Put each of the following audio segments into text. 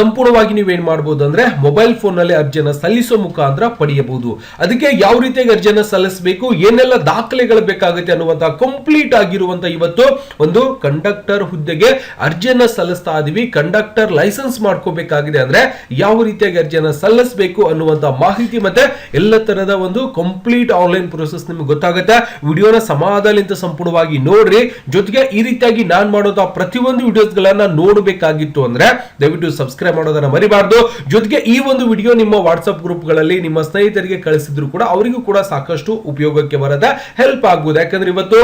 ಸಂಪೂರ್ಣವಾಗಿ ನೀವೇನ್ ಮಾಡಬಹುದು ಅಂದ್ರೆ ಮೊಬೈಲ್ ಫೋನ್ನಲ್ಲಿ ಅರ್ಜಿಯನ್ನು ಸಲ್ಲಿಸೋ ಮುಖಾಂತರ ಪಡೆಯಬಹುದು. ಅದಕ್ಕೆ ಯಾವ ರೀತಿಯಾಗಿ ಅರ್ಜಿಯನ್ನು ಸಲ್ಲಿಸಬೇಕು, ಏನೆಲ್ಲ ದಾಖಲೆಗಳು ಬೇಕಾಗುತ್ತೆ ಅನ್ನುವಂತ ಕಂಪ್ಲೀಟ್ ಆಗಿರುವಂತ ಇವತ್ತು ಒಂದು ಕಂಡಕ್ಟರ್ ಹುದ್ದೆಗೆ ಅರ್ಜಿಯನ್ನ ಸಲ್ಲಿಸ್ತಾ ಇದೀವಿ. ಕಂಡಕ್ಟರ್ ಲೈಸೆನ್ಸ್ ಮಾಡ್ಕೋಬೇಕಾಗಿದೆ ಅಂದ್ರೆ ಯಾವ ರೀತಿಯಾಗಿ ಅರ್ಜಿಯನ್ನು ಸಲ್ಲಿಸಬೇಕು ಅನ್ನುವಂತ ಮಾಹಿತಿ ಮತ್ತೆ ಎಲ್ಲ ತರದ ಒಂದು ಕಂಪ್ಲೀಟ್ ಆನ್ಲೈನ್ ಪ್ರೊಸೆಸ್ ನಿಮ್ಗೆ ಗೊತ್ತಾಗುತ್ತೆ. ವಿಡಿಯೋನ ಸಮಾಧಾನದಿಂದ ಸಂಪೂರ್ಣವಾಗಿ ನೋಡ್ರಿ. ಜೊತೆಗೆ ಈ ರೀತಿಯಾಗಿ ನಾನು ಮಾಡುವಂತಹ ಪ್ರತಿಯೊಂದು ವಿಡಿಯೋಸ್ ಗಳನ್ನ ನೋಡಬೇಕಾಗಿತ್ತು ಅಂದ್ರೆ ದಯವಿಟ್ಟು ಸಬ್ಸ್ಕ್ರೈಬ್ ಮಾಡೋದನ್ನ ಮರಿಬಾರ್ದು. ಜೊತೆಗೆ ಈ ಒಂದು ವಿಡಿಯೋ ನಿಮ್ಮ ವಾಟ್ಸ್ಆಪ್ ಗ್ರೂಪ್ಗಳಲ್ಲಿ ನಿಮ್ಮ ಸ್ನೇಹಿತರಿಗೆ ಕಳಿಸಿದ್ರು ಕೂಡ ಅವರಿಗೂ ಕೂಡ ಸಾಕಷ್ಟು ಉಪಯೋಗಕ್ಕೆ ಬರದ ಹೆಲ್ಪ್ ಆಗ್ಬೋದು ಯಾಕಂದ್ರೆ ಇವತ್ತು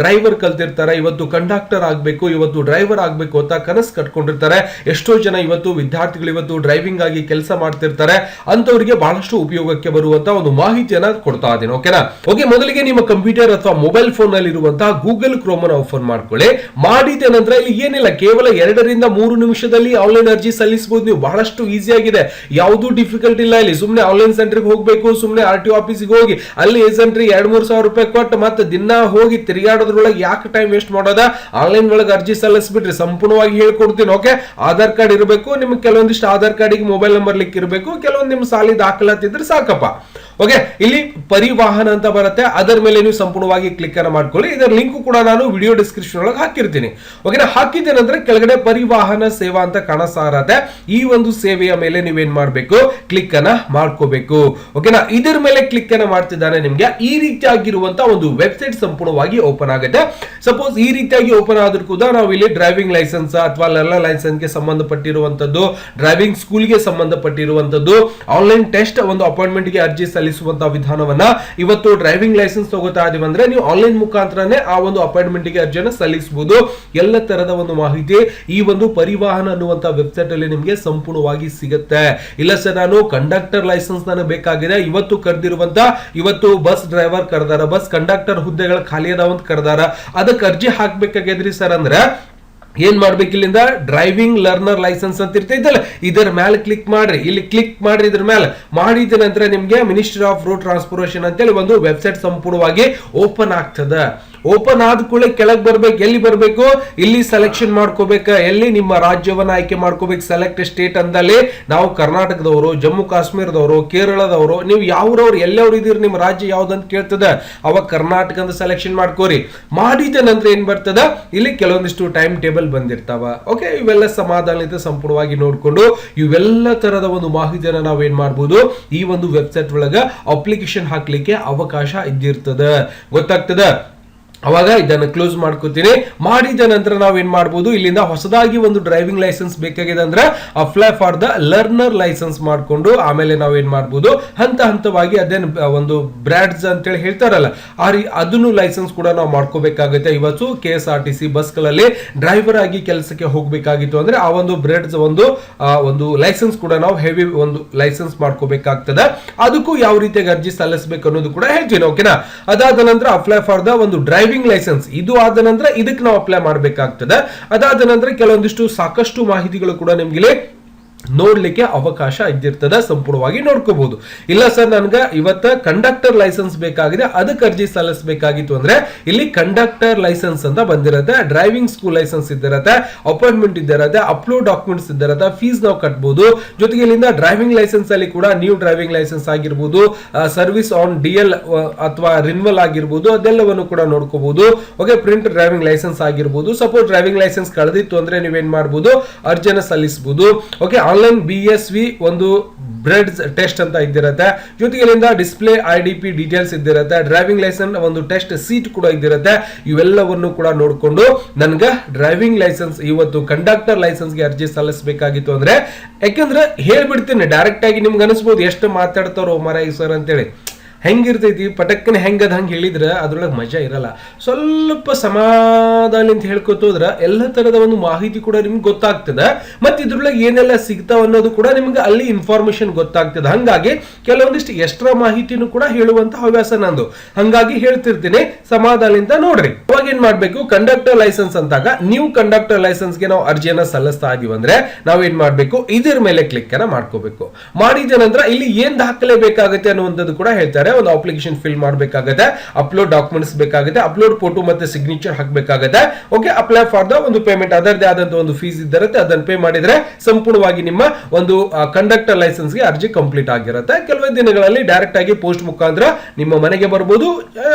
ಡ್ರೈವರ್ ಕಲ್ತಿರ್ತಾರೆ, ಇವತ್ತು ಕಂಡಕ್ಟರ್ ಆಗ್ಬೇಕು, ಇವತ್ತು ಡ್ರೈವರ್ ಆಗ್ಬೇಕು ಅಂತ ಕನಸು ಕಟ್ಕೊಂಡಿರ್ತಾರೆ. ಎಷ್ಟೋ ಜನ ಇವತ್ತು ವಿದ್ಯಾರ್ಥಿಗಳು ಇವತ್ತು ಡ್ರೈವಿಂಗ್ ಆಗಿ ಕೆಲಸ ಮಾಡ್ತಿರ್ತಾರೆ. ಅಂತವರಿಗೆ ಬಹಳಷ್ಟು ಉಪಯೋಗಕ್ಕೆ ಬರುವಂತ ಒಂದು ಮಾಹಿತಿಯನ್ನ ಕೊಡ್ತಾ ಇದ್ದೀನಿ ಓಕೆನಾ ಓಕೆ ಮೊದಲಿಗೆ ನಿಮ್ಮ ಕಂಪ್ಯೂಟರ್ ಅಥವಾ ಮೊಬೈಲ್ ಫೋನ್ನಲ್ಲಿ ಇರುವಂತಹ ಗೂಗಲ್ ಕ್ರೋಮ್ ಅನ್ನು ಓಪನ್ ಮಾಡ್ಕೊಳ್ಳಿ. ಮಾಡಿದ ನಂತರ ಇಲ್ಲಿ ಏನಿಲ್ಲ, ಕೇವಲ ಎರಡರಿಂದ ಮೂರು ನಿಮಿಷದಲ್ಲಿ ಆನ್ಲೈನ್ ಅರ್ಜಿ ಸಲ್ಲಿಸಬಹುದು ನೀವು ಬಹಳಷ್ಟು ಈಸಿ ಆಗಿದೆ. ಯಾವುದು ಡಿಫಿಕಲ್ಟ್ ಇಲ್ಲ ಇಲ್ಲಿ. ಸುಮ್ಮನೆ ಆನ್ಲೈನ್ ಸೆಂಟ್ರಿಗೆ ಹೋಗಬೇಕು ಸುಮ್ಮನೆ ಆರ್ ಟಿ ಆಫೀಸಿಗೆ ಹೋಗಿ, ಅಲ್ಲಿ ಏಜೆಂಟ್ರಿ ಎರಡು ಮೂರು ಸಾವಿರ ರೂಪಾಯಿ ಕೊಟ್ಟು ಮತ್ತೆ ದಿನ ಹೋಗಿ ತಿರುಗಾಡೋದ್ರೊಳಗೆ ಯಾಕೆ ಟೈಮ್ ವೇಸ್ಟ್ ಮಾಡೋದ? ಆನ್ಲೈನ್ ಒಳಗೆ ಅರ್ಜಿ ಸಲ್ಲಿಸ್ಬಿಟ್ರಿ ಸಂಪೂರ್ಣವಾಗಿ ಹೇಳ್ಕೊಡ್ತೀನಿ ಓಕೆ ಆಧಾರ್ ಕಾರ್ಡ್ ಇರಬೇಕು, ನಿಮ್ಗೆ ಕೆಲವೊಂದಿಷ್ಟು ಆಧಾರ್ ಕಾರ್ಡಿಗೆ ಮೊಬೈಲ್ ನಂಬರ್ ಲಿಕ್ ಇರಬೇಕು ಕೆಲವೊಂದು ನಿಮ್ಮ ಸಾಲಿ ದಾಖಲಾತಿದ್ರೆ ಸಾಕಪ್ಪ. ಓಕೆ ಇಲ್ಲಿ ಪರಿವಾಹನ ಅಂತ ಬರುತ್ತೆ. ಅದರ ಮೇಲೆ ನೀವು ಸಂಪೂರ್ಣವಾಗಿ ಕ್ಲಿಕ್ ಅನ್ನು ಮಾಡ್ಕೊಳ್ಳಿ. ಇದರ ಲಿಂಕ್ ಕೂಡ ನಾನು ವಿಡಿಯೋ ಡಿಸ್ಕ್ರಿಪ್ಷನ್ ಒಳಗೆ ಹಾಕಿರ್ತೀನಿ. ಓಕೆನಾ ಹಾಕಿದ್ದೇನೆಂದ್ರೆ ಕೆಳಗಡೆ ಪರಿವಾಹನ ಸೇವಾ ಅಂತ ಕಾಣಸಾರದೆ ಈ ಒಂದು ಸೇವೆಯ ಮೇಲೆ ನೀವೇನ್ ಮಾಡಬೇಕು? ಕ್ಲಿಕ್ ಅನ್ನ ಮಾಡ್ಕೋಬೇಕು. ಓಕೆನಾ ಇದರ ಮೇಲೆ ಕ್ಲಿಕ್ ಅನ್ನ ಮಾಡ್ತಿದ್ದಾನೆ ನಿಮ್ಗೆ. ಈ ರೀತಿಯಾಗಿರುವಂತಹ ಒಂದು ವೆಬ್ಸೈಟ್ ಸಂಪೂರ್ಣವಾಗಿ ಓಪನ್ ಆಗುತ್ತೆ. ಸಪೋಸ್ ಈ ರೀತಿಯಾಗಿ ಓಪನ್ ಆದ್ರೂ ಕೂಡ ನಾವು ಇಲ್ಲಿ ಡ್ರೈವಿಂಗ್ ಲೈಸೆನ್ಸ್ ಅಥವಾ ಲರ್ನರ್ ಲೈಸೆನ್ಸ್ಗೆ ಸಂಬಂಧಪಟ್ಟಿರುವಂತದ್ದು ಡ್ರೈವಿಂಗ್ ಸ್ಕೂಲ್ಗೆ ಸಂಬಂಧಪಟ್ಟಿರುವಂತದ್ದು ಆನ್ಲೈನ್ ಟೆಸ್ಟ್ ಒಂದು ಅಪಾಯಿಂಟ್ಮೆಂಟ್ಗೆ ಅರ್ಜಿ ಸಲ್ಲಿಸುವಂತ ವಿಧಾನವನ್ನ ಇವತ್ತು ಡ್ರೈವಿಂಗ್ ಲೈಸೆನ್ಸ್ ತಗೋತಾ ಇದೀವಿ ಅಂದ್ರೆ ನೀವು ಆನ್ಲೈನ್ ಮುಖಾಂತರನೇ ಆ ಒಂದು ಅಪಾಯಿಂಟ್ಮೆಂಟ್ಗೆ ಅರ್ಜಿಯನ್ನು ಸಲ್ಲಿಸಬಹುದು ಎಲ್ಲ ತರದ ಒಂದು ಮಾಹಿತಿ ಈ ಒಂದು ಪರಿವಾಹನ ಅನ್ನುವಂತ ವೆಬ್ಸೈಟ್ ಅಲ್ಲಿ ನಿಮಗೆ ಸಂಪೂರ್ಣವಾಗಿ ಸಿಗುತ್ತೆ. ಇಲ್ಲ ಸರ್, ನಾನು ಕಂಡಕ್ಟರ್ ಲೈಸೆನ್ಸ್ ನನಗೆ ಬೇಕಾಗಿದೆ. ಇವತ್ತು ಕರೆದಿರುವಂತ, ಇವತ್ತು ಬಸ್ ಡ್ರೈವರ್ ಕರೆದಾರ ಬಸ್ ಕಂಡಕ್ಟರ್ ಹುದ್ದೆಗಳ ಖಾಲಿ ಅದಾವ ಅಂತ ಕರೆದಾರ. ಅದಕ್ಕೆ ಅರ್ಜಿ ಹಾಕ್ಬೇಕಾಗಿದ್ರಿ ಸರ್ ಅಂದ್ರೆ ಏನ್ ಮಾಡ್ಬೇಕು ಇಲ್ಲಿಂದ? ಡ್ರೈವಿಂಗ್ ಲರ್ನರ್ ಲೈಸೆನ್ಸ್ ಅಂತ ಇರ್ತೈತಲ್ಲ ಇದರ ಮೇಲೆ ಕ್ಲಿಕ್ ಮಾಡ್ರಿ. ಇಲ್ಲಿ ಕ್ಲಿಕ್ ಮಾಡ್ರಿ ಇದ್ರ ಮೇಲೆ ಮಾಡಿದ ನಂತರ ನಿಮ್ಗೆ ಮಿನಿಸ್ಟ್ರಿ ಆಫ್ ರೋಡ್ ಟ್ರಾನ್ಸ್ಪೋರ್ಟೇಷನ್ ಅಂತೇಳಿ ಒಂದು ವೆಬ್ಸೈಟ್ ಸಂಪೂರ್ಣವಾಗಿ ಓಪನ್ ಆಗ್ತದ. ಓಪನ್ ಆದ ಕೂಡಲೇ ಕೆಳಗೆ ಬರ್ಬೇಕು, ಎಲ್ಲಿ ಬರಬೇಕು? ಇಲ್ಲಿ ಸೆಲೆಕ್ಷನ್ ಮಾಡ್ಕೋಬೇಕು, ಎಲ್ಲಿ ನಿಮ್ಮ ರಾಜ್ಯವನ್ನ ಆಯ್ಕೆ ಮಾಡ್ಕೋಬೇಕು? ಸೆಲೆಕ್ಟ್ ಸ್ಟೇಟ್ ಅಂದಲ್ಲಿ ನಾವು ಕರ್ನಾಟಕದವರು, ಜಮ್ಮು ಕಾಶ್ಮೀರದವರು, ಕೇರಳದವರು, ನೀವು ಯಾವ್ರವ್ರು, ಎಲ್ಲವ್ರು ಇದೀರಿ ನಿಮ್ಮ ರಾಜ್ಯ ಯಾವ್ದಂತ ಕೇಳ್ತದ? ಅವಾಗ ಕರ್ನಾಟಕ ಅಂತ ಸೆಲೆಕ್ಷನ್ ಮಾಡ್ಕೋರಿ. ಮಾಡಿದ ನಂತರ ಏನ್ ಬರ್ತದ? ಇಲ್ಲಿ ಕೆಲವೊಂದಿಷ್ಟು ಟೈಮ್ ಟೇಬಲ್ ಬಂದಿರ್ತಾವ. ಓಕೆ ಇವೆಲ್ಲ ಸಮಾಧಾನದಿಂದ ಸಂಪೂರ್ಣವಾಗಿ ನೋಡಿಕೊಂಡು, ಇವೆಲ್ಲ ತರದ ಒಂದು ಮಾಹಿತಿಯನ್ನ ನಾವು ಏನ್ ಮಾಡ್ಬೋದು? ಈ ಒಂದು ವೆಬ್ಸೈಟ್ ಒಳಗ ಅಪ್ಲಿಕೇಶನ್ ಹಾಕ್ಲಿಕ್ಕೆ ಅವಕಾಶ ಇದ್ದಿರ್ತದ. ಗೊತ್ತಾಗ್ತದ? ಅವಾಗ ಇದನ್ನು ಕ್ಲೋಸ್ ಮಾಡ್ಕೋತೀನಿ. ಮಾಡಿದ ನಂತರ ನಾವು ಏನ್ ಮಾಡ್ಬೋದು? ಇಲ್ಲಿಂದ ಹೊಸದಾಗಿ ಒಂದು ಡ್ರೈವಿಂಗ್ ಲೈಸೆನ್ಸ್ ಬೇಕಾಗಿದೆ ಅಂದ್ರೆ apply for the learner licence ಮಾಡಿಕೊಂಡು ಆಮೇಲೆ ನಾವು ಏನ್ ಮಾಡ್ಬೋದು? ಹಂತ ಹಂತವಾಗಿ ಅದೇನು ಒಂದು ಬ್ರಾಡ್ಸ್ ಅಂತೇಳಿ ಹೇಳ್ತಾರಲ್ಲ, ಆ ರೀ ಅದನ್ನು ಲೈಸೆನ್ಸ್ ಕೂಡ ನಾವು ಮಾಡ್ಕೋಬೇಕಾಗುತ್ತೆ. ಇವತ್ತು K S R T C ಬಸ್ಗಳಲ್ಲಿ ಡ್ರೈವರ್ ಆಗಿ ಕೆಲಸಕ್ಕೆ ಹೋಗಬೇಕಾಗಿತ್ತು ಅಂದ್ರೆ ಆ ಒಂದು ಬ್ರೆಡ್ಸ್ ಒಂದು ಒಂದು ಲೈಸೆನ್ಸ್ ಕೂಡ ನಾವು ಹೆವಿ ಒಂದು ಲೈಸೆನ್ಸ್ ಮಾಡ್ಕೋಬೇಕಾಗ್ತದೆ. ಅದಕ್ಕೂ ಯಾವ ರೀತಿಯಾಗಿ ಅರ್ಜಿ ಸಲ್ಲಿಸಬೇಕು ಅನ್ನೋದು ಕೂಡ ಹೇಳ್ತೀನಿ ಓಕೆನಾ ಅದಾದ ನಂತರ ಅಪ್ಲೈ ಫಾರ್ ದ ಒಂದು ಡ್ರೈವಿಂಗ್ ಲೈಸೆನ್ಸ್ ಇದು ಆದ ನಂತರ ಇದಕ್ಕೆ ನಾವು ಅಪ್ಲೈ ಮಾಡಬೇಕಾಗ್ತದೆ. ಅದಾದ ನಂತರ ಕೆಲವೊಂದಿಷ್ಟು ಸಾಕಷ್ಟು ಮಾಹಿತಿಗಳು ಕೂಡ ನಿಮ್ಗೆ ನೋಡ್ಲಿಕ್ಕೆ ಅವಕಾಶ ಇದ್ದಿರ್ತದೆ, ಸಂಪೂರ್ಣವಾಗಿ ನೋಡ್ಕೋಬಹುದು. ಇಲ್ಲ ಸರ್, ನನಗೆ ಇವತ್ತ ಕಂಡಕ್ಟರ್ ಲೈಸೆನ್ಸ್ ಬೇಕಾಗಿದೆ, ಅದಕ್ಕೆ ಅರ್ಜಿ ಸಲ್ಲಿಸಬೇಕಾಗಿತ್ತು ಅಂದ್ರೆ ಇಲ್ಲಿ ಕಂಡಕ್ಟರ್ ಲೈಸೆನ್ಸ್ ಅಂತ ಬಂದಿರತ್ತೆ ಡ್ರೈವಿಂಗ್ ಸ್ಕೂಲ್ ಲೈಸೆನ್ಸ್ ಇದ್ದಿರತ್ತೆ ಅಪಾಯಿಂಟ್ಮೆಂಟ್ ಇದ್ದಿರತ್ತೆ ಅಪ್ಲೋಡ್ ಡಾಕ್ಯುಮೆಂಟ್ಸ್ ಇದ್ದಿರತ್ತೆ ಫೀಸ್ ನಾವು ಕಟ್ಬೋದು. ಜೊತೆಗೆ ಇಲ್ಲಿಂದ ಡ್ರೈವಿಂಗ್ ಲೈಸೆನ್ಸ್ ಅಲ್ಲಿ ಕೂಡ ನ್ಯೂ ಡ್ರೈವಿಂಗ್ ಲೈಸೆನ್ಸ್ ಆಗಿರ್ಬೋದು ಸರ್ವಿಸ್ ಆನ್ ಡಿ ಎಲ್ ಅಥವಾ ರಿನ್ವಲ್ ಆಗಿರ್ಬೋದು, ಅದೆಲ್ಲವನ್ನು ಕೂಡ ನೋಡ್ಕೋಬಹುದು. ಓಕೆ ಪ್ರಿಂಟ್ ಡ್ರೈವಿಂಗ್ ಲೈಸೆನ್ಸ್ ಆಗಿರ್ಬೋದು. ಸಪೋಸ್ ಡ್ರೈವಿಂಗ್ ಲೈಸೆನ್ಸ್ ಕಳೆದಿತ್ತು ಅಂದ್ರೆ ನೀವೇನ್ ಮಾಡ್ಬೋದು? ಅರ್ಜಿನ ಸಲ್ಲಿಸಬಹುದು okay online B S V ಒಂದು ಬ್ರೆಡ್ ಟೆಸ್ಟ್ ಅಂತ ಇದ್ದಿರುತ್ತೆ. ಜೊತೆಗೆ display I D P details ಇದ್ದಿರುತ್ತೆ. Driving licence ಒಂದು ಟೆಸ್ಟ್ ಸೀಟ್ ಕೂಡ ಇದ್ದಿರುತ್ತೆ. ಇವೆಲ್ಲವನ್ನು ಕೂಡ ನೋಡಿಕೊಂಡು ನನ್ಗೆ ಡ್ರೈವಿಂಗ್ ಲೈಸೆನ್ಸ್ ಇವತ್ತು ಕಂಡಕ್ಟರ್ ಲೈಸೆನ್ಸ್ಗೆ ಅರ್ಜಿ ಸಲ್ಲಿಸಬೇಕಾಗಿತ್ತು ಅಂದ್ರೆ, ಯಾಕಂದ್ರೆ ಹೇಳ್ಬಿಡ್ತೀನಿ ಡೈರೆಕ್ಟ್ ಆಗಿ ನಿಮ್ಗೆ ಅನಿಸ್ಬೋದು ಎಷ್ಟು ಮಾತಾಡ್ತಾರೋ ಮರ ಸರ್ ಅಂತೇಳಿ. ಹೆಂಗಿರ್ತೈತಿ? ಪಟಕ್ಕನೆ ಹೆಂಗದ ಹಂಗೆ ಹೇಳಿದ್ರೆ ಅದ್ರೊಳಗೆ ಮಜಾ ಇರಲ್ಲ. ಸ್ವಲ್ಪ ಸಮಾಧಾನ ಅಂತ ಹೇಳ್ಕೊತೋದ್ರೆ ಎಲ್ಲ ತರದ ಒಂದು ಮಾಹಿತಿ ಕೂಡ ನಿಮ್ಗೆ ಗೊತ್ತಾಗ್ತದೆ. ಮತ್ತೆ ಇದ್ರೊಳಗೆ ಏನೆಲ್ಲ ಸಿಗ್ತಾವ ಅನ್ನೋದು ಕೂಡ ನಿಮ್ಗೆ ಅಲ್ಲಿ ಇನ್ಫಾರ್ಮೇಶನ್ ಗೊತ್ತಾಗ್ತದೆ. ಹಾಗಾಗಿ ಕೆಲವೊಂದಿಷ್ಟು ಎಕ್ಸ್ಟ್ರಾ ಮಾಹಿತಿನೂ ಕೂಡ ಹೇಳುವಂತ ಹವ್ಯಾಸ ನಂದು. ಹಂಗಾಗಿ ಹೇಳ್ತಿರ್ತೀನಿ ಸಮಾಧಾನದಿಂದ ನೋಡ್ರಿ. ಅವಾಗ ಏನ್ ಮಾಡಬೇಕು? ಕಂಡಕ್ಟರ್ ಲೈಸೆನ್ಸ್ ಅಂತಾಗ ನೀವು ಕಂಡಕ್ಟರ್ ಲೈಸೆನ್ಸ್ಗೆ ನಾವು ಅರ್ಜಿಯನ್ನ ಸಲ್ಲಿಸ್ತಾ ಇದೀವಿ ಅಂದ್ರೆ ನಾವ್ ಮಾಡಬೇಕು ಮಾಡ್ಬೇಕು? ಇದ್ರ ಮೇಲೆ ಕ್ಲಿಕ್ ಅನ್ನ ಮಾಡ್ಕೋಬೇಕು. ಮಾಡಿದ ನಂತರ ಇಲ್ಲಿ ಏನ್ ದಾಖಲೆ ಬೇಕಾಗುತ್ತೆ ಅನ್ನುವಂಥದ್ದು ಕೂಡ ಹೇಳ್ತಾರೆ. ಕೊಟ್ಟಿರ್ತಾರೆ ಒಂದು ಅಪ್ಲಿಕೇಶನ್ ಫಿಲ್ ಮಾಡಬೇಕಾಗುತ್ತೆ ಅಪ್ಲೋಡ್ ಡಾಕ್ಯುಮೆಂಟ್ಸ್ ಬೇಕಾಗುತ್ತೆ ಅಪ್ಲೋಡ್ ಫೋಟೋ ಮತ್ತೆ ಸಿಗ್ನೇಚರ್ ಹಾಕಬೇಕಾಗುತ್ತೆ ಓಕೆ ಅಪ್ಲೈ ಫಾರ್ ದ ಒಂದು ಪೇಮೆಂಟ್ ಅದರದೇ ಆದಂತ ಒಂದು ಫೀಸ್ ಇದ್ದಿರುತ್ತೆ, ಅದನ್ನ ಪೇ ಮಾಡಿದ್ರೆ ಸಂಪೂರ್ಣವಾಗಿ ನಿಮ್ಮ ಒಂದು ಕಂಡಕ್ಟರ್ ಲೈಸೆನ್ಸ್ಗೆ ಅರ್ಜಿ ಕಂಪ್ಲೀಟ್ ಆಗಿರುತ್ತೆ. ಕೆಲವೇ ದಿನಗಳಲ್ಲಿ ಡೈರೆಕ್ಟ್ ಆಗಿ ಪೋಸ್ಟ್ ಮುಖಾಂತರ ನಿಮ್ಮ ಮನೆಗೆ ಬರಬಹುದು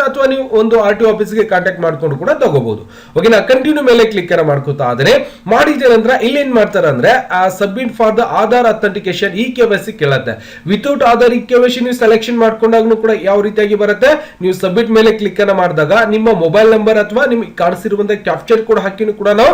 ಅಥವಾ ನೀವು ಒಂದು ಆರ್ ಟಿ ಆಫೀಸ್ಗೆ ಕಾಂಟ್ಯಾಕ್ಟ್ ಮಾಡ್ಕೊಂಡು ಕೂಡ ತಗೋಬಹುದು ಓಕೆನಾ ಕಂಟಿನ್ಯೂ ಮೇಲೆ ಕ್ಲಿಕ್ ಮಾಡ್ಕೋತಾ ಆದ್ರೆ ಮಾಡಿದ ನಂತರ ಇಲ್ಲಿ ಏನ್ ಮಾಡ್ತಾರೆ ಅಂದ್ರೆ submit for the Aadhaar authentication E K Y C ಕೇಳುತ್ತೆ. Without Aadhaar E K Y C ನೀವು ಸೆಲೆಕ್ಷನ್ ಮಾಡ್ಕೊಂಡಾಗ್ನು ಕೂಡ ಯಾವ ರೀತಿಯಾಗಿ ಬರುತ್ತೆ? ನೀವು ಸಬ್ಮಿಟ್ ಮೇಲೆ ಕ್ಲಿಕ್ ಅನ್ನ ಮಾಡಿದಾಗ ನಿಮ್ಮ ಮೊಬೈಲ್ ನಂಬರ್ ಅಥವಾ ನಿಮ್ಗೆ ಕಾಣಿಸಿರುವಂತ ಕ್ಯಾಪ್ಚರ್ ಕೂಡ ಹಾಕಿನೂ ಕೂಡ ನಾವು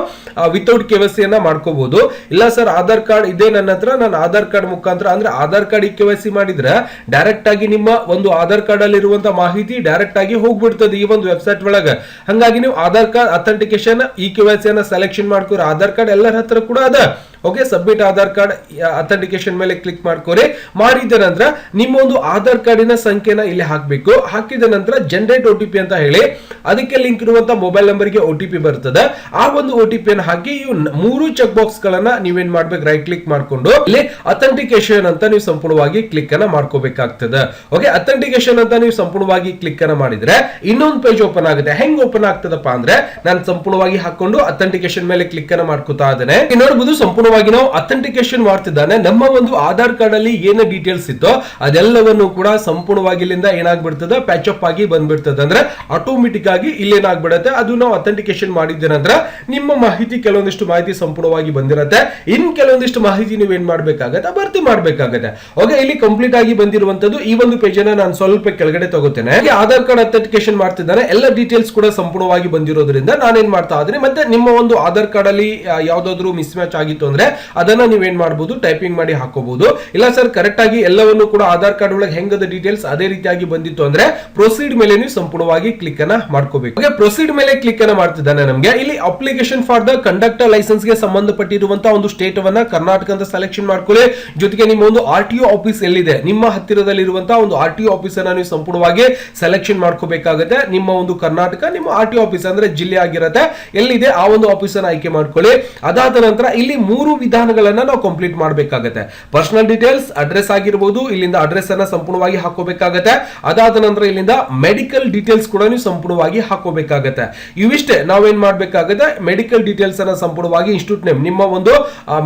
ವಿತೌಟ್ ಕೆ ವೈ ಸಿಯನ್ನ ಮಾಡ್ಕೋಬಹುದು ಇಲ್ಲ ಸರ್ ಆಧಾರ್ ಕಾರ್ಡ್ ಇದೆ ನನ್ನ ಹತ್ರ, ನಾನು ಆಧಾರ್ ಕಾರ್ಡ್ ಮುಖಾಂತರ, ಅಂದ್ರೆ Aadhaar card E K Y C ಮಾಡಿದ್ರೆ ಡೈರೆಕ್ಟ್ ಆಗಿ ನಿಮ್ಮ ಒಂದು ಆಧಾರ್ ಕಾರ್ಡ್ ಅಲ್ಲಿ ಇರುವಂತ ಮಾಹಿತಿ ಡೈರೆಕ್ಟ್ ಆಗಿ ಹೋಗ್ಬಿಡ್ತದೆ ಈ ಒಂದು ವೆಬ್ಸೈಟ್ ಒಳಗೆ. ಹಂಗಾಗಿ ನೀವು Aadhaar card authentication E K Y ಸಿಯನ್ನ selection ಮಾಡ್ಕೋರಿ. ಆಧಾರ್ ಕಾರ್ಡ್ ಎಲ್ಲರ ಹತ್ರ ಕೂಡ ಅದ. Okay, submit Aadhaar card authentication ಮೇಲೆ ಕ್ಲಿಕ್ ಮಾಡ್ಕೋರಿ. ಮಾಡಿದ ನಂತರ ನಿಮ್ಮ ಒಂದು ಆಧಾರ್ ಕಾರ್ಡಿನ ಸಂಖ್ಯೆನ ಇಲ್ಲಿ ಹಾಕಬೇಕು. ಹಾಕಿದ ನಂತರ ಜನರೇಟ್ ಒ ಅಂತ ಹೇಳಿ, ಅದಕ್ಕೆ ಲಿಂಕ್ ಇರುವಂತಹ ಮೊಬೈಲ್ ನಂಬರ್ಗೆ ಒ ಟಿ ಪಿ ಬರ್ತದೆ. ಆ ಒಂದು ಒ ಟಿ ಹಾಕಿ, ಇವು ಮೂರು ಚೆಕ್ ಬಾಕ್ಸ್ ಗಳನ್ನ ನೀವೇನ್ ಮಾಡ್ಬೇಕು ರೈಟ್ ಕ್ಲಿಕ್ ಮಾಡ್ಕೊಂಡು, ಇಲ್ಲಿ ಅಥೆಂಟಿಕೇಶನ್ ಅಂತ ನೀವು ಸಂಪೂರ್ಣವಾಗಿ ಕ್ಲಿಕ್ ಅನ್ನ ಮಾಡ್ಕೋಬೇಕಾಗ್ತದೆ. ಓಕೆ ಅಥೆಂಟಿಕೇಶನ್ ಅಂತ ನೀವು ಸಂಪೂರ್ಣವಾಗಿ ಕ್ಲಿಕ್ ಅನ್ನ ಮಾಡಿದ್ರೆ, ಇನ್ನೊಂದು ಪೇಜ್ ಓಪನ್ ಆಗುತ್ತೆ. ಹೆಂಗ್ ಓಪನ್ ಆಗ್ತದಪ್ಪ ಅಂದ್ರೆ, ನಾನು ಸಂಪೂರ್ಣವಾಗಿ ಹಾಕೊಂಡು ಅಥೆಂಟಿಕೇಶನ್ ಮೇಲೆ ಕ್ಲಿಕ್ ಅನ್ನ ಮಾಡ್ಕೋತಾ ಇದ್ದೇನೆ. ನೋಡಬಹುದು ನೋಡಬಹುದು ಸಂಪೂರ್ಣವಾಗಿ ನಾವು ಅಥೆಂಟಿಕೇಶನ್ ಮಾಡ್ತಿದ್ದಾನೆ. ನಮ್ಮ ಒಂದು ಆಧಾರ್ ಕಾರ್ಡ್ ಅಲ್ಲಿ ಏನೇ ಡೀಟೇಲ್ಸ್ ಇತ್ತೋ ಅದೆಲ್ಲವನ್ನು ಕೂಡ ಸಂಪೂರ್ಣವಾಗಿ ಇಲ್ಲಿಂದ ಏನಾಗ್ಬಿಡ್ತದೆ? ಪ್ಯಾಚ್ ಅಪ್ ಆಗಿ ಬಂದ್ಬಿಡ್ತದೆ. ಅಂದ್ರೆ ಆಟೋಮೆಟಿಕ್ ಆಗಿ ಇಲ್ಲೇನಾಗ್ಬಿಡುತ್ತೆ? ಅದು ನಾವು ಅಥೆಂಟಿಕೇಶನ್ ಮಾಡಿದ ನಂತರ ನಿಮ್ಮ ಮಾಹಿತಿ ಕೆಲವೊಂದಿಷ್ಟು ಮಾಹಿತಿ ಸಂಪೂರ್ಣವಾಗಿ ಬಂದಿರತ್ತೆ. ಇನ್ ಕೆಲವೊಂದಿಷ್ಟು ಮಾಹಿತಿ ನೀವು ಏನ್ ಮಾಡ್ಬೇಕಾಗತ್ತೆ? ಭರ್ತಿ ಮಾಡ್ಬೇಕಾಗತ್ತೆ. ಓಕೆ ಇಲ್ಲಿ ಕಂಪ್ಲೀಟ್ ಆಗಿ ಬಂದಿರುವಂತದ್ದು ಈ ಒಂದು ಪೇಜ್ ಅನ್ನ ನಾನು ಸ್ವಲ್ಪ ಕೆಳಗಡೆ ತಗೋತೇನೆ. ಆಧಾರ್ ಕಾರ್ಡ್ ಅಥೆಂಟಿಕೇಶನ್ ಮಾಡ್ತಿದ್ದಾನೆ. ಎಲ್ಲ ಡೀಟೇಲ್ಸ್ ಕೂಡ ಸಂಪೂರ್ಣವಾಗಿ ಬಂದಿರೋದ್ರಿಂದ ನಾನೇನ್ ಮಾಡ್ತಾ ಇದ್ದೀನಿ. ಮತ್ತೆ ನಿಮ್ಮ ಒಂದು ಆಧಾರ್ ಕಾರ್ಡ್ ಅಲ್ಲಿ ಯಾವ್ದಾದ್ರು ಮಿಸ್ ಮ್ಯಾಚ್ ಆಗಿತ್ತು ಅಂದ್ರೆ ಅದನ್ನ ನೀವೇನ್ ಮಾಡಬಹುದು ಟೈಪಿಂಗ್ ಮಾಡಿ ಹಾಕೋಬಹುದು ಇಲ್ಲ ಸರ್ ಕರೆಕ್ಟ್ ಆಗಿ ಎಲ್ಲವನ್ನು ಕೂಡ ಆಧಾರ್ ಕಾರ್ಡ್ ಒಳಗೆ ಹೆಂಗದ ಡೀಟೇಲ್ಸ್ ಅದೇ ರೀತಿಯಾಗಿ ಬಂದಿತ್ತು ಅಂದ್ರೆ ಪ್ರೊಸೀಡ್ ಮೇಲೆ ನೀವು ಸಂಪೂರ್ಣವಾಗಿ ಕ್ಲಿಕ್ ಅನ್ನ ಮಾಡ್ಕೋಬೇಕು. ಪ್ರೊಸೀಡ್ ಮೇಲೆ ಕ್ಲಿಕ್ ಅನ್ನ ಮಾಡ್ತಿದ್ದಾನೆ ನಮಗೆ. ಇಲ್ಲಿ ಅಪ್ಲಿಕೇಶನ್ ಫಾರ್ ದ ಕಂಡಕ್ಟರ್ ಲೈಸೆನ್ಸ್ಗೆ ಸಂಬಂಧಪಟ್ಟಿರುವಂತಹ ಒಂದು ಸ್ಟೇಟ್ ವನ್ನ ಕರ್ನಾಟಕ ಅಂತ ಸೆಲೆಕ್ಷನ್ ಮಾಡ್ಕೊಳ್ಳಿ. ಜೊತೆಗೆ ನಿಮ್ಮ ಒಂದು ಆರ್ ಟಿ ಆಫೀಸ್ ಎಲ್ಲಿದೆ? ನಿಮ್ಮ ಹತ್ತಿರದಲ್ಲಿರುವಂತಹ ಒಂದು ಆರ್ ಟಿ ಆಫೀಸ್ ಅನ್ನ ನೀವು ಸಂಪೂರ್ಣವಾಗಿ ಸೆಲೆಕ್ಷನ್ ಮಾಡ್ಕೋಬೇಕಾಗುತ್ತೆ. ನಿಮ್ಮ ಒಂದು ಕರ್ನಾಟಕ, ನಿಮ್ಮ ಆರ್ ಟಿ ಆಫೀಸ್ ಅಂದ್ರೆ ಜಿಲ್ಲೆ ಆಗಿರುತ್ತೆ. ಎಲ್ಲಿದೆ? ಆ ಒಂದು ಆಫೀಸ್ ಅನ್ನ ಆಯ್ಕೆ ಮಾಡ್ಕೊಳ್ಳಿ. ಅದಾದ ನಂತರ ಇಲ್ಲಿ ಮೂರು ವಿಧಾನಗಳನ್ನ ನಾವು ಕಂಪ್ಲೀಟ್ ಮಾಡಬೇಕಾಗತ್ತೆ. ಪರ್ಸನಲ್ ಡೀಟೇಲ್ಸ್ ಅಡ್ರೆಸ್ ಆಗಿರ್ಬೋದು, ಇಲ್ಲಿಂದ ಅಡ್ರೆಸ್ ಅನ್ನ ಸಂಪೂರ್ಣವಾಗಿ ಹಾಕೋಬೇಕಾಗತ್ತೆ. ಅದಾದ ನಂತರ ಇಲ್ಲಿಂದ ಮೆಡಿಕಲ್ ಡೀಟೇಲ್ಸ್ ಕೂಡ ನೀವು ಸಂಪೂರ್ಣವಾಗಿ ಹಾಕೋಬೇಕಾಗತ್ತೆ. ಇವಿಷ್ಟೇ ನಾವೇನ್ ಮಾಡಬೇಕಾಗತ್ತೆ? ಮೆಡಿಕಲ್ ಡೀಟೇಲ್ಸ್ ಅನ್ನ ಸಂಪೂರ್ಣವಾಗಿ ಇನ್ಸ್ಟಿಟ್ಯೂಟ್ ನೇಮ್ ನಿಮ್ಮ ಒಂದು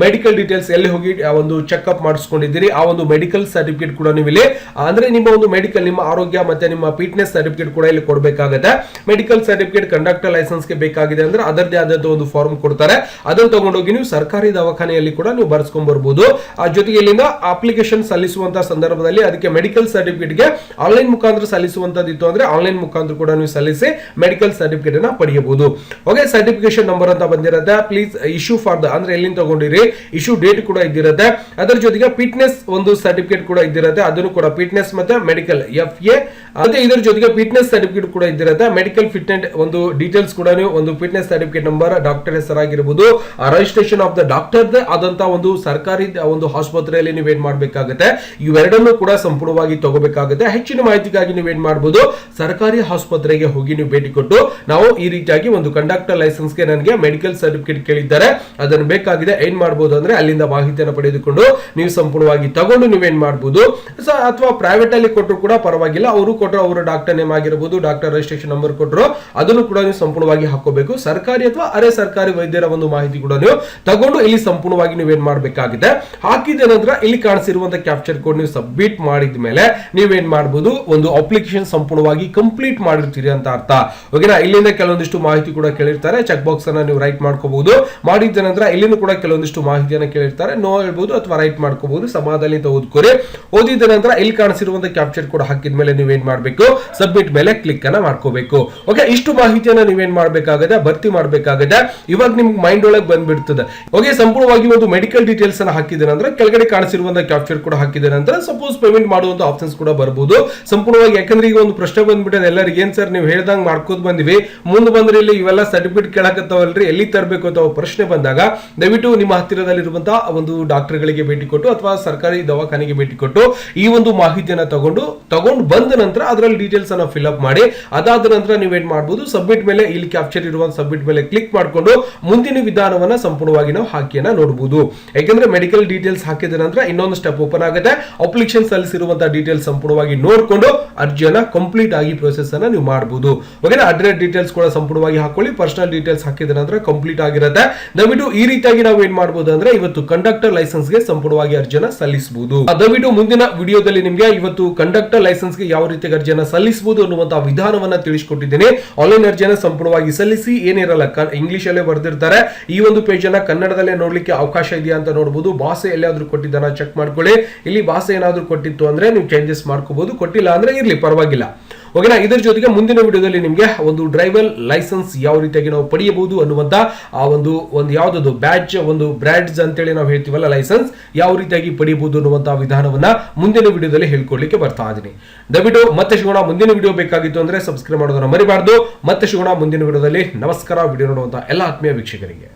ಮೆಡಿಕಲ್ ಡೀಟೇಲ್ಸ್ ಎಲ್ಲಿ ಹೋಗಿ ಒಂದು ಚೆಕ್ಅಪ್ ಮಾಡಿಸ್ಕೊಂಡಿದ್ದೀರಿ, ಆ ಒಂದು ಮೆಡಿಕಲ್ ಸರ್ಟಿಫಿಕೇಟ್ ಕೂಡ ನೀವು ಇಲ್ಲಿ, ಅಂದ್ರೆ ನಿಮ್ಮ ಒಂದು ಮೆಡಿಕಲ್ ನಿಮ್ಮ ಆರೋಗ್ಯ ಮತ್ತೆ ನಿಮ್ಮ ಫಿಟ್ನೆಸ್ ಸರ್ಟಿಫಿಕೇಟ್ ಕೂಡ ಇಲ್ಲಿ ಕೊಡಬೇಕಾಗತ್ತೆ. ಮೆಡಿಕಲ್ ಸರ್ಟಿಫಿಕೇಟ್ ಕಂಡಕ್ಟರ್ ಲೈಸೆನ್ಸ್ಗೆ ಬೇಕಾಗಿದೆ ಅಂದ್ರೆ ಅದರದೇ ಆದ ಒಂದು ಫಾರ್ಮ್ ಕೊಡ್ತಾರೆ. ಅದನ್ನು ತಗೊಂಡೋಗಿ ನೀವು ಸರ್ಕಾರಿ ದವಾಖಾನೆಯಲ್ಲಿ ಕೂಡ ನೀವು ಬರ್ಸ್ಕೊಂಡ್ ಬರ್ಬೋದು. ಆ ಜೊತೆಗೆ ಇಲ್ಲಿಂದ ಅಪ್ಲಿಕೇಶನ್ ಸಲ್ಲಿಸುವಂತಹ ಸಂದರ್ಭದಲ್ಲಿ ಅದಕ್ಕೆ ಮೆಡಿಕಲ್ ಸರ್ಟಿಫಿಕೇಟ್ಗೆ ಆನ್ಲೈನ್ ಮುಖಾಂತರ ಸಲ್ಲಿಸುವಂತದ್ದಿತ್ತು ಅಂದ್ರೆ ಆನ್ಲೈನ್ ಮುಖಾಂತರ ಕೂಡ ನೀವು ಸಲ್ಲಿಸಿ ಮೆಡಿಕಲ್ ಸರ್ಟಿಫಿಕೇಟ್ ಅನ್ನ ಪಡೆಯಬಹುದು. ಓಕೆ ಸರ್ಟಿಫಿಕೇಶನ್ ನಂಬರ್ ಅಂತ ಬಂದಿರತ್ತೆ. ಪ್ಲೀಸ್ ಇಶ್ಯೂ ಫಾರ್ ದ ಅಂದ್ರೆ ಎಲ್ಲಿಂದ ತಗೊಂಡಿರಿ? ಇಶ್ಯೂ ಡೇಟ್ ಕೂಡ ಇದ್ದಿರತ್ತೆ. ಅದರ ಜೊತೆಗೆ ಫಿಟ್ನೆಸ್ ಒಂದು ಸರ್ಟಿಫಿಕೇಟ್ ಕೂಡ ಇದ್ದಿರುತ್ತೆ. ಅದನ್ನು ಕೂಡ ಫಿಟ್ನೆಸ್ ಮತ್ತೆ ಮೆಡಿಕಲ್ ಎಫ್ ಎ ಮತ್ತೆ ಇದರ ಜೊತೆಗೆ ಫಿಟ್ನೆಸ್ ಸರ್ಟಿಫಿಕೇಟ್ ಕೂಡ ಇದ್ದಿರುತ್ತೆ. ಮೆಡಿಕಲ್ ಫಿಟ್ನೆಸ್ ಒಂದು ಡೀಟೇಲ್ಸ್ ಕೂಡ ಒಂದು ಫಿಟ್ನೆಸ್ ಸರ್ಟಿಫಿಕೇಟ್ ನಂಬರ್ ಡಾಕ್ಟರ್ ಹೆಸರಾಗಿರ್ಬೋದು. ರಿಜಿಸ್ಟ್ರೇಷನ್ ಆಫ್ ದ ಡಾಕ್ಟರ್ ಆದಂತ ಒಂದು ಸರ್ಕಾರಿ ಒಂದು ಆಸ್ಪತ್ರೆಯಲ್ಲಿ ನೀವು ಏನ್ ಮಾಡಬೇಕಾಗುತ್ತೆ? ಇವೆರಡನ್ನು ಕೂಡ ಸಂಪೂರ್ಣವಾಗಿ ತಗೋಬೇಕಾಗುತ್ತೆ. ಹೆಚ್ಚಿನ ಮಾಹಿತಿಗಾಗಿ ನೀವೇನ್ ಮಾಡಬಹುದು ಸರ್ಕಾರಿ ಆಸ್ಪತ್ರೆಗೆ ಹೋಗಿ ನೀವು ಭೇಟಿ ಕೊಟ್ಟು ನಾವು ಈ ರೀತಿಯಾಗಿ ಒಂದು ಕಂಡಕ್ಟರ್ ಲೈಸೆನ್ಸ್ಗೆ ನನಗೆ ಮೆಡಿಕಲ್ ಸರ್ಟಿಫಿಕೇಟ್ ಕೇಳಿದ್ದಾರೆ. ಅದನ್ನು ಬೇಕಾಗಿದೆ. ಏನ್ ಮಾಡಬಹುದು ಅಂದ್ರೆ ಅಲ್ಲಿಂದ ಮಾಹಿತಿಯನ್ನು ಪಡೆದುಕೊಂಡು ನೀವು ಸಂಪೂರ್ಣವಾಗಿ ತಗೊಂಡು ನೀವೇನ್ ಮಾಡಬಹುದು ಅಥವಾ ಪ್ರೈವೇಟ್ ಅಲ್ಲಿ ಕೊಟ್ಟರು ಕೂಡ ಪರವಾಗಿಲ್ಲ. ಅವರು ಕೊಟ್ಟರು ಅವರ ಡಾಕ್ಟರ್ ನೇಮ್ ಆಗಿರಬಹುದು ಡಾಕ್ಟರ್ ರಿಜಿಸ್ಟ್ರೇಷನ್ ನಂಬರ್ ಕೊಟ್ಟರು ಅದನ್ನು ಕೂಡ ನೀವು ಸಂಪೂರ್ಣವಾಗಿ ಹಾಕೋಬೇಕು ಸರ್ಕಾರಿ ಅಥವಾ ಅರೆ ಸರ್ಕಾರಿ ವೈದ್ಯರ ಒಂದು ಮಾಹಿತಿ ಕೂಡ ನೀವು ತಗೊಂಡು ಇಲ್ಲಿ ಸಂಪೂರ್ಣವಾಗಿ ನೀವೇನ್ ಮಾಡಬೇಕಾಗಿದೆ? ಹಾಕಿದ ನಂತರ ಇಲ್ಲಿ ಕಾಣಿಸಿರುವಂತಹ ಕ್ಯಾಪ್ಚರ್ ಕೋಡ್ ನೀವು ಸಬ್ಮಿಟ್ ಮಾಡಿದ ಮೇಲೆ ನೀವೇನ್ ಮಾಡಬಹುದು ಒಂದು ಅಪ್ಲಿಕೇಶನ್ ಸಂಪೂರ್ಣವಾಗಿ ಕಂಪ್ಲೀಟ್ ಮಾಡಿರ್ತೀರಿ ಅಂತ ಅರ್ಥ. ಓಕೆನಾ ಇಲ್ಲಿಂದ ಕೆಲವೊಂದಿಷ್ಟು ಮಾಹಿತಿ ಕೂಡ ಕೇಳಿರ್ತಾರೆ. ಚೆಕ್ ಬಾಕ್ಸ್ ಅನ್ನ ನೀವು ರೈಟ್ ಮಾಡ್ಕೋಬಹುದು. ಮಾಡಿದ ನಂತರ ಇಲ್ಲಿನೂ ಕೂಡ ಕೆಲವೊಂದಿಷ್ಟು ಮಾಹಿತಿಯನ್ನು ಕೇಳಿರ್ತಾರೆ. ನೋ ಹೇಳ್ಬಹುದು ಅಥವಾ ರೈಟ್ ಮಾಡ್ಕೋಬಹುದು. ಸಮಾಧಾನ ಓದ್ಕೋರಿ ಓದಿದ ನಂತರ ಇಲ್ಲಿ ಕಾಣಿಸಿರುವಂತಹ ಕ್ಯಾಪ್ಚರ್ ಕೂಡ ಹಾಕಿದ ಮೇಲೆ ನೀವೇನ್ ಮಾಡಬೇಕು? ಸಬ್ಮಿಟ್ ಮೇಲೆ ಕ್ಲಿಕ್ ಅನ್ನ ಮಾಡ್ಕೋಬೇಕು. ಓಕೆ ಇಷ್ಟು ಮಾಹಿತಿಯನ್ನ ನೀವೇನ್ ಮಾಡ್ಬೇಕಾಗತ್ತೆ ಭರ್ತಿ ಮಾಡ್ಬೇಕಾಗತ್ತೆ ಇವಾಗ ನಿಮ್ಗೆ ಮೈಂಡ್ ಒಳಗೆ ಬಂದ್ಬಿಡ್ತದೆ. ಓಕೆ ಸಂಪೂರ್ಣವಾಗಿ ಒಂದು ಮೆಡಿಕಲ್ ಡೀಟೇಲ್ಸ್ ಅನ್ನ ಹಾಕಿದ್ದೇನೆ ಅಂದ್ರೆ ಕೆಳಗಡೆ ಕಾಣಿಸಿರುವಂತಹ ಕ್ಯಾಪ್ಚರ್ ಕೂಡ ಹಾಕಿದ ನಂತರ ಸಪೋಸ್ ಪೇಮೆಂಟ್ ಮಾಡುವಂತ ಆಪ್ಷನ್ಸ್ ಕೂಡ ಬರಬಹುದು ಸಂಪೂರ್ಣವಾಗಿ ಯಾಕಂದ್ರೆ ಈಗ ಒಂದು ಪ್ರಶ್ನೆ ಬಂದ್ಬಿಟ್ಟಿದೆ ಎಲ್ಲರಿಗೆ, ಏನ್ ಸರ್ ನೀವು ಹೇಳ್ದಂಗ್ ಮಾಡ್ಕೋದ್ ಬಂದಿವಿ. ಮುಂದೆ ಬಂದ್ರೆ ಇಲ್ಲಿ ಇವೆಲ್ಲ ಸರ್ಟಿಫಿಕೇಟ್ ಕೇಳಕತ್ತವಲ್ರಿ, ಎಲ್ಲಿ ತರಬೇಕು ಅಂತ ಪ್ರಶ್ನೆ ಬಂದಾಗ ದಯವಿಟ್ಟು ನಿಮ್ಮ ಹತ್ತಿರದಲ್ಲಿರುವಂತಹ ಒಂದು ಡಾಕ್ಟರ್ಗಳಿಗೆ ಭೇಟಿ ಕೊಟ್ಟು ಅಥವಾ ಸರ್ಕಾರಿ ದವಾಖಾನೆಗೆ ಭೇಟಿ ಕೊಟ್ಟು ಈ ಒಂದು ಮಾಹಿತಿಯನ್ನ ತಗೊಂಡು ತಗೊಂಡು ಬಂದ ನಂತರ ಅದರಲ್ಲಿ ಡೀಟೇಲ್ಸ್ ಅನ್ನ ಫಿಲ್ ಅಪ್ ಮಾಡಿ, ಅದಾದ ನಂತರ ನೀವು ಏನ್ ಮಾಡಬಹುದು ಸಬ್ಮಿಟ್ ಮೇಲೆ ಇಲ್ಲಿ ಕ್ಯಾಪ್ಚರ್ ಇರುವ ಸಬ್ಮಿಟ್ ಮೇಲೆ ಕ್ಲಿಕ್ ಮಾಡಿಕೊಂಡು ಮುಂದಿನ ವಿಧಾನವನ್ನ ಸಂಪೂರ್ಣವಾಗಿ ನಾವು ಹಾಕಿ ಅರ್ಜಿಯನ್ನ ನೋಡಬಹುದು ಯಾಕಂದ್ರೆ ಮೆಡಿಕಲ್ ಡೀಟೇಲ್ಸ್ ಹಾಕಿದ ನಂತರ ಇನ್ನೊಂದು ಸ್ಟೆಪ್ ಓಪನ್ ಆಗುತ್ತೆ. ಅಪ್ಲಿಕೇಶನ್ ಸಲ್ಲಿಸಿರುವಂತಹ ಡೀಟೇಲ್ಸ್ ಸಂಪೂರ್ಣವಾಗಿ ನೋಡಿಕೊಂಡು ಅರ್ಜಿಯನ್ನ ಕಂಪ್ಲೀಟ್ ಆಗಿ ಪ್ರೊಸೆಸ್ ಅನ್ನ ನೀವು ಮಾಡಬಹುದು ಓಕೆನಾ ಅಡ್ರೆಸ್ ಡೀಟೇಲ್ಸ್ ಕೂಡ ಸಂಪೂರ್ಣವಾಗಿ ಹಾಕೊಳ್ಳಿ. ಪರ್ಸನಲ್ ಡೀಟೇಲ್ಸ್ ಹಾಕಿದ ನಂತರ ಕಂಪ್ಲೀಟ್ ಆಗಿರುತ್ತೆ. ದಯವಿಟ್ಟು ಈ ರೀತಿಯಾಗಿ ನಾವು ಏನ್ ಮಾಡಬಹುದು ಅಂದ್ರೆ ಇವತ್ತು ಕಂಡಕ್ಟರ್ ಲೈಸೆನ್ಸ್ಗೆ ಸಂಪೂರ್ಣವಾಗಿ ಅರ್ಜಿಯನ್ನ ಸಲ್ಲಿಸಬಹುದು ದಯವಿಟ್ಟು ಮುಂದಿನ ವಿಡಿಯೋದಲ್ಲಿ ನಿಮಗೆ ಇವತ್ತು ಕಂಡಕ್ಟರ್ ಲೈಸೆನ್ಸ್ಗೆ ಯಾವ ರೀತಿ ಅರ್ಜಿಯನ್ನ ಸಲ್ಲಿಸಬಹುದು ಅನ್ನುವಂತಹ ವಿಧಾನವನ್ನ ತಿಳಿಸಿಕೊಟ್ಟಿದ್ದೀನಿ. ಆನ್ಲೈನ್ ಅರ್ಜಿಯನ್ನ ಸಂಪೂರ್ಣವಾಗಿ ಸಲ್ಲಿಸಿ, ಏನಿರಲ್ಲ ಇಂಗ್ಲಿಷ್ ಅಲ್ಲೇ ಬರೆದಿರ್ತಾರೆ. ಈ ಒಂದು ಪೇಜ್ ಅನ್ನ ಕನ್ನಡದಲ್ಲೇ ನೋಡ್ಲಿಕ್ಕೆ ಅವಕಾಶ ಇದೆಯಾ ಅಂತ ನೋಡಬಹುದು ಭಾಷೆ ಎಲ್ಲಾದ್ರೂ ಕೊಟ್ಟಿದ್ದಾನ ಚೆಕ್ ಮಾಡ್ಕೊಳ್ಳಿ. ಇಲ್ಲಿ ಭಾಷೆ ಏನಾದ್ರೂ ಕೊಟ್ಟಿತ್ತು ಅಂದ್ರೆ ನೀವು ಚೇಂಜಸ್ ಮಾಡ್ಕೋಬಹುದು ಕೊಟ್ಟಿಲ್ಲ ಅಂದ್ರೆ ಇರ್ಲಿ, ಪರವಾಗಿಲ್ಲ. ಓಕೆನಾ? ಇದರ ಜೊತೆಗೆ ಮುಂದಿನ ವಿಡಿಯೋದಲ್ಲಿ ನಿಮಗೆ ಒಂದು ಡ್ರೈವರ್ ಲೈಸೆನ್ಸ್ ಯಾವ ರೀತಿಯಾಗಿ ನಾವು ಪಡೆಯಬಹುದು ಅನ್ನುವಂಥ ಆ ಒಂದು ಒಂದು ಯಾವುದದು ಬ್ಯಾಚ್ ಒಂದು ಬ್ರ್ಯಾಡ್ಸ್ ಅಂತೇಳಿ ನಾವು ಹೇಳ್ತೀವಲ್ಲ ಲೈಸೆನ್ಸ್ ಯಾವ ರೀತಿಯಾಗಿ ಪಡೆಯಬಹುದು ಅನ್ನುವಂಥ ವಿಧಾನವನ್ನ ಮುಂದಿನ ವಿಡಿಯೋದಲ್ಲಿ ಹೇಳ್ಕೊಡ್ಲಿಕ್ಕೆ ಬರ್ತಾ ಇದ್ದೀನಿ ದಯವಿಟ್ಟು ಮತ್ತೆ ಶಿವಣ ಮುಂದಿನ ವಿಡಿಯೋ ಬೇಕಾಗಿತ್ತು ಅಂದ್ರೆ ಸಬ್ಸ್ಕ್ರೈಬ್ ಮಾಡೋದನ್ನ ಮರಿಬಾರ್ದು. ಮತ್ತೆ ಶಿವಣ ಮುಂದಿನ ವಿಡಿಯೋದಲ್ಲಿ ನಮಸ್ಕಾರ. ವಿಡಿಯೋ ನೋಡುವಂತ ಎಲ್ಲ ಆತ್ಮೀಯ ವೀಕ್ಷಕರಿಗೆ.